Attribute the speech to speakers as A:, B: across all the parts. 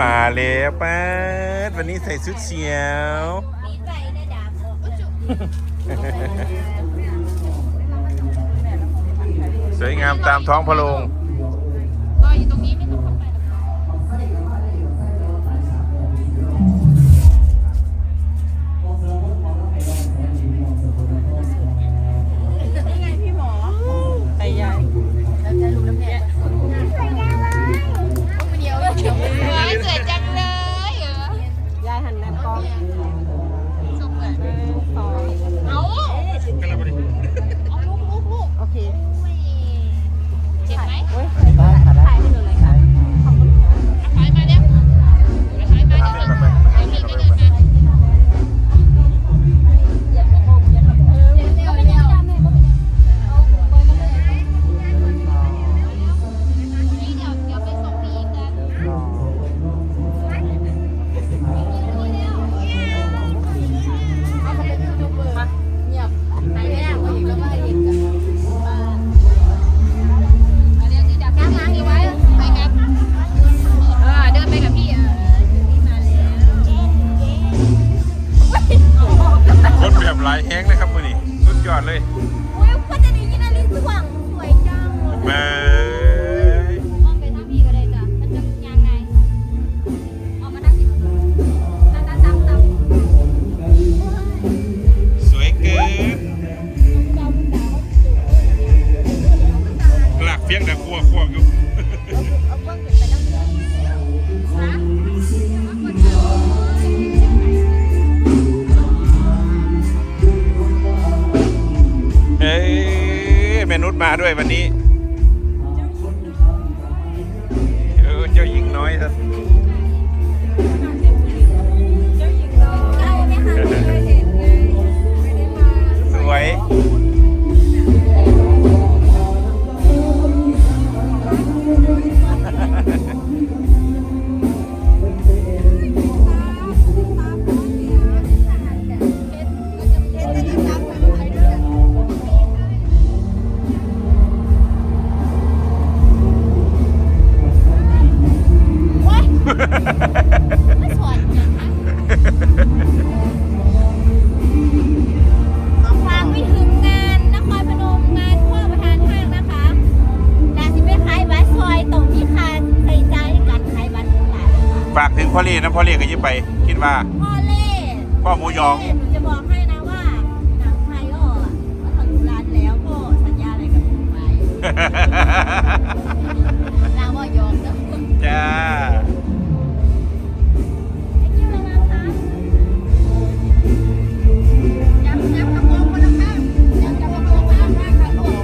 A: มาแล้วป้าวันนี้ใส่ชุดเชียว
B: ล
A: สวยงามตามท้องพะโล
B: ง ลา
C: ย
B: แห้
A: งเลยครับมือนี้สุดยอดเลย โอ้
B: ยก็จะได้ยินอะไรสว่างสวยจัง
A: แม่ มาด้วยวันนี้เออเจ้าหญิงน้อย
B: ครับสวย
A: พ่อเล่ก็ยิบไป คิดว่า
B: พ่อเล่
A: พ่อหมูยอง
B: จะบอกให้นะว่าหนังไทยอะว่าทะลุร้านแล้วก็สัญญาอะไรกับผมไว้นางว่ายอมนะ
A: จ้า
B: ให้กคนอะไรนะคะยำยำกระโปรงคนละข้างยำกระโปรมาและข้างค่ะลูก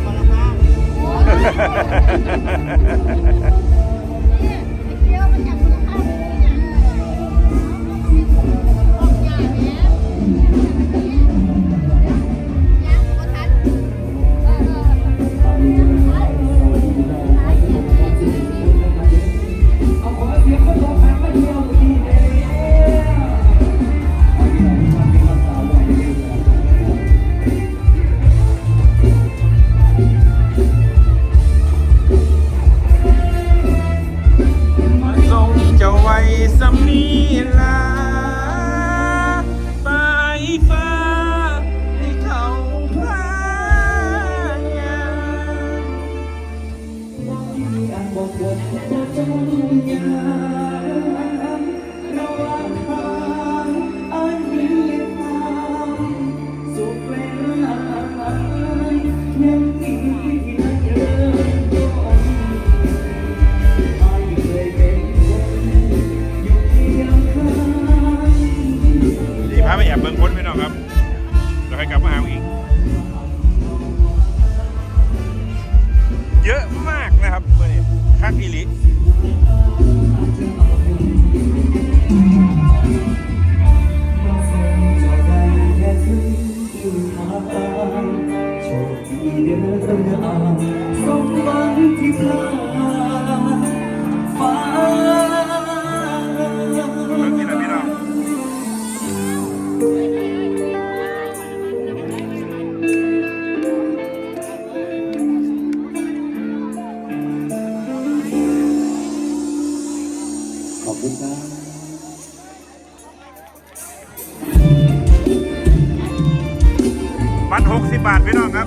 A: บัตรหกสิบบาทพี่น้องครับ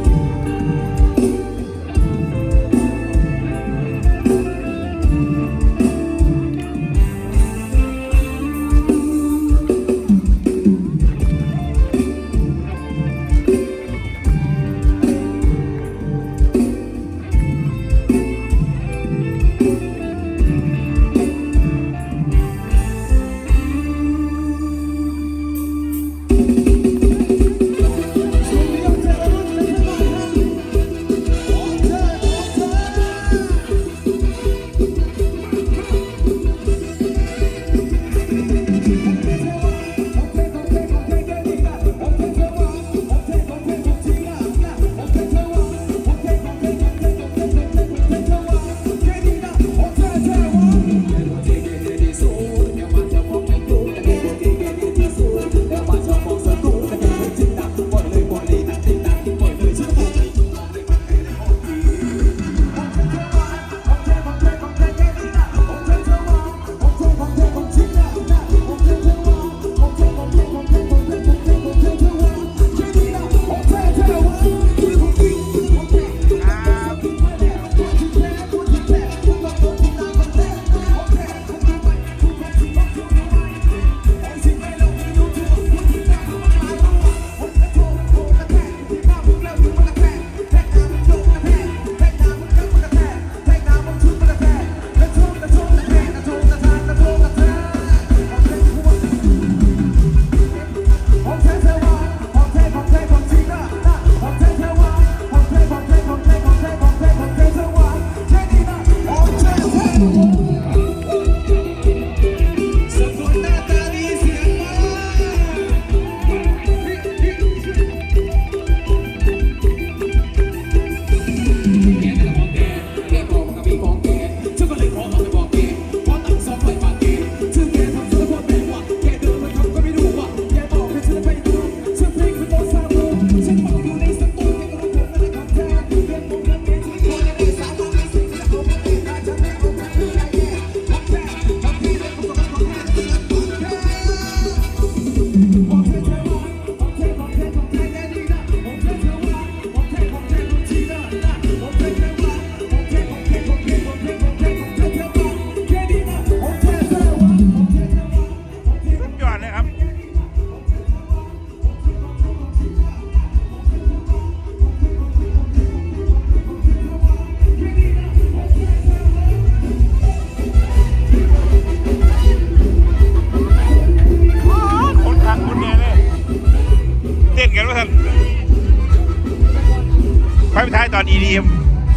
A: ไปไปท้ายตอน EDM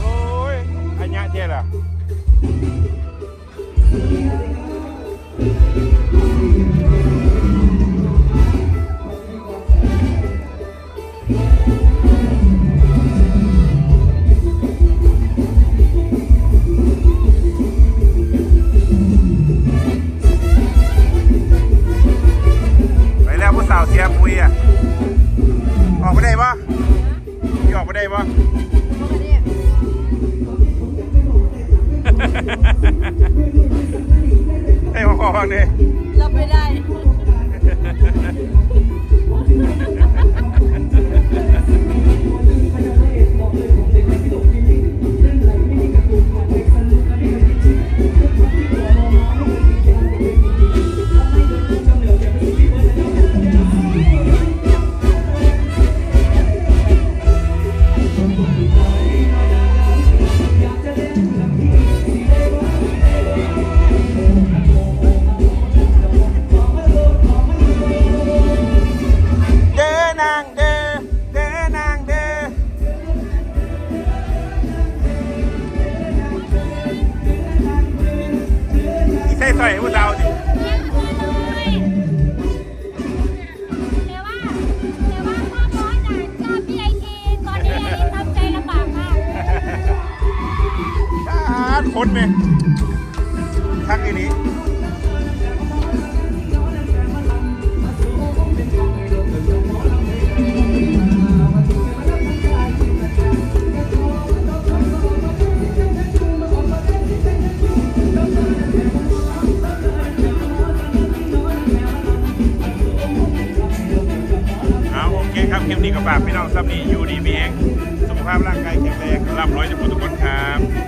A: โอ้ยอันยะเจ๊ล่ะไปแล้วผู้สาวเสียปุยอะ ออกไปได้ปะ พี่ออกไปได้ปะให้มาขอฟังดิ
C: รับไม่ได้
A: เด้อนางเด้อเด้อนางเด้ออีใส่สร้ห้ผู้สาวดิ
B: ยังคุยเลยแต่ว่าแต่ว่าพ่อบอสอะชอบพี่ไอทีตอนนี้ไอทีทำใจลำบากมาก
A: ชาดคนไหม คักอีนี้ครับคลิปนี้ก็ฝากพี่น้องซับนี้อยู่ดีมีเองสุขภาพร่างกายแข็งแรงร่ำรวยจะดทุกคนครับ